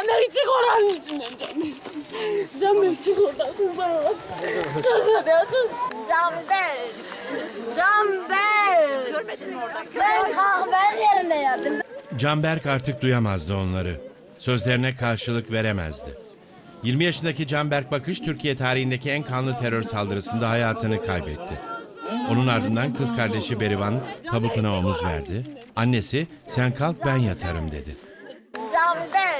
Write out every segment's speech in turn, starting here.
Canberk çık oranın içinden Canberk. Canberk çık oradan kurban olayım. Kalk hadi kız. Canberk. Canberk. Görmedin mi oradan? Sen kalk ben yerine yattım. Canberk artık duyamazdı onları. Sözlerine karşılık veremezdi. 20 yaşındaki Canberk Bakış Türkiye tarihindeki en kanlı terör saldırısında hayatını kaybetti. Onun ardından kız kardeşi Berivan tabutuna omuz verdi. Annesi sen kalk ben yatarım dedi. Canberk.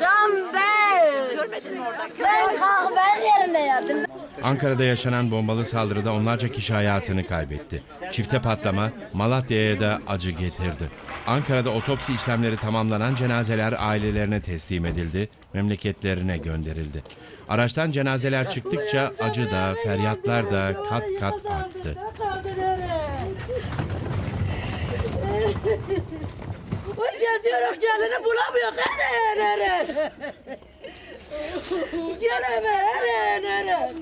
Mi oradan? Sen ben yerine yattım. Ankara'da yaşanan bombalı saldırıda onlarca kişi hayatını kaybetti. Çifte patlama Malatya'ya da acı getirdi. Ankara'da otopsi işlemleri tamamlanan cenazeler ailelerine teslim edildi, memleketlerine gönderildi. Araçtan cenazeler çıktıkça acı da, feryatlar da kat kat arttı. Geziyorum gelini bulamıyor. Nere nere? Geleme nere nere?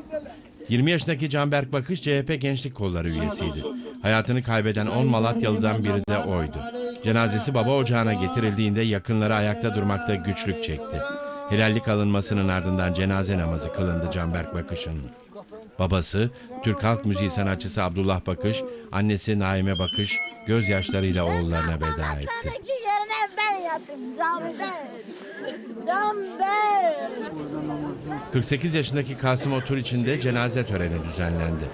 20 yaşındaki Canberk Bakış CHP Gençlik Kolları üyesiydi. Hayatını kaybeden 10 Malatyalı'dan biri de oydu. Cenazesi baba ocağına getirildiğinde yakınları ayakta durmakta güçlük çekti. Helallik alınmasının ardından cenaze namazı kılındı Canberk Bakış'ın. Babası, Türk halk müziği sanatçısı Abdullah Bakış, annesi Naime Bakış gözyaşlarıyla oğullarına veda etti. Ki yerine ben yattım. Canberk. Canberk. 48 yaşındaki Kasım Otur için de cenaze töreni düzenlendi.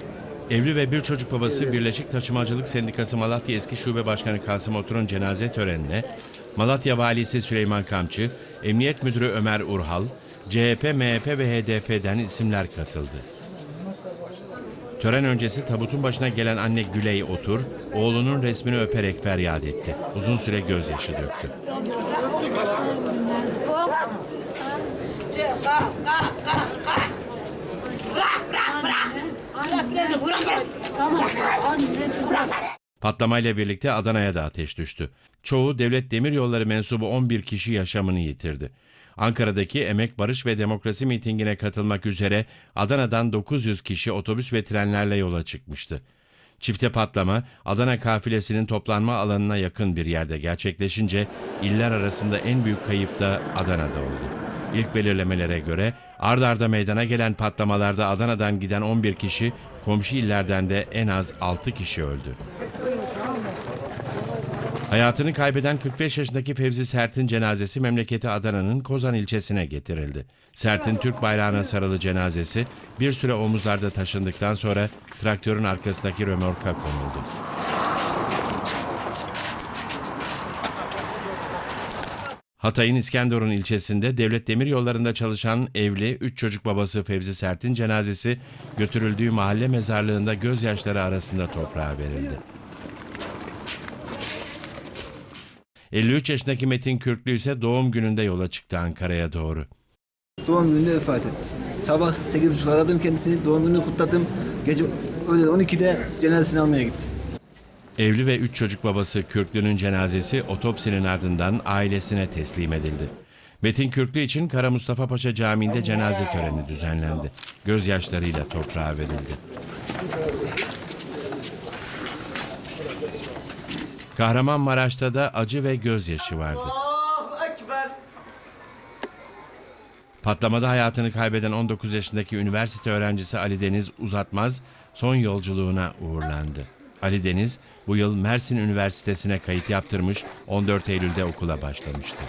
Evli ve bir çocuk babası Birleşik Taşımacılık Sendikası Malatya Eski Şube Başkanı Kasım Otur'un cenaze törenine Malatya Valisi Süleyman Kamçı, Emniyet Müdürü Ömer Urhal, CHP, MHP ve HDP'den isimler katıldı. Tören öncesi tabutun başına gelen anne Güley Otur, oğlunun resmini öperek feryat etti. Uzun süre gözyaşı döktü. Patlamayla birlikte Adana'ya da ateş düştü. Çoğu Devlet Demiryolları mensubu 11 kişi yaşamını yitirdi. Ankara'daki Emek Barış ve Demokrasi mitingine katılmak üzere Adana'dan 900 kişi otobüs ve trenlerle yola çıkmıştı. Çifte patlama Adana kafilesinin toplanma alanına yakın bir yerde gerçekleşince iller arasında en büyük kayıp da Adana'da oldu. İlk belirlemelere göre ard arda meydana gelen patlamalarda Adana'dan giden 11 kişi, komşu illerden de en az 6 kişi öldü. Hayatını kaybeden 45 yaşındaki Fevzi Sert'in cenazesi memleketi Adana'nın Kozan ilçesine getirildi. Sert'in Türk bayrağına sarılı cenazesi bir süre omuzlarda taşındıktan sonra traktörün arkasındaki römorka konuldu. Hatay'ın İskenderun ilçesinde devlet demir yollarında çalışan evli 3 çocuk babası Fevzi Sert'in cenazesi götürüldüğü mahalle mezarlığında gözyaşları arasında toprağa verildi. 53 yaşındaki Metin Kürklü ise doğum gününde yola çıktı Ankara'ya doğru. Doğum gününde vefat etti. Sabah 8.30 aradım kendisini, doğum gününü kutladım. Gece öyle 12'de cenazesini almaya gittim. Evli ve 3 çocuk babası Kürklü'nün cenazesi otopsinin ardından ailesine teslim edildi. Metin Kürklü için Kara Mustafa Paşa Camii'nde cenaze töreni düzenlendi. Gözyaşlarıyla toprağa verildi. Kahramanmaraş'ta da acı ve gözyaşı vardı. Patlamada hayatını kaybeden 19 yaşındaki üniversite öğrencisi Ali Deniz Uzatmaz son yolculuğuna uğurlandı. Ali Deniz bu yıl Mersin Üniversitesi'ne kayıt yaptırmış 14 Eylül'de okula başlamıştı.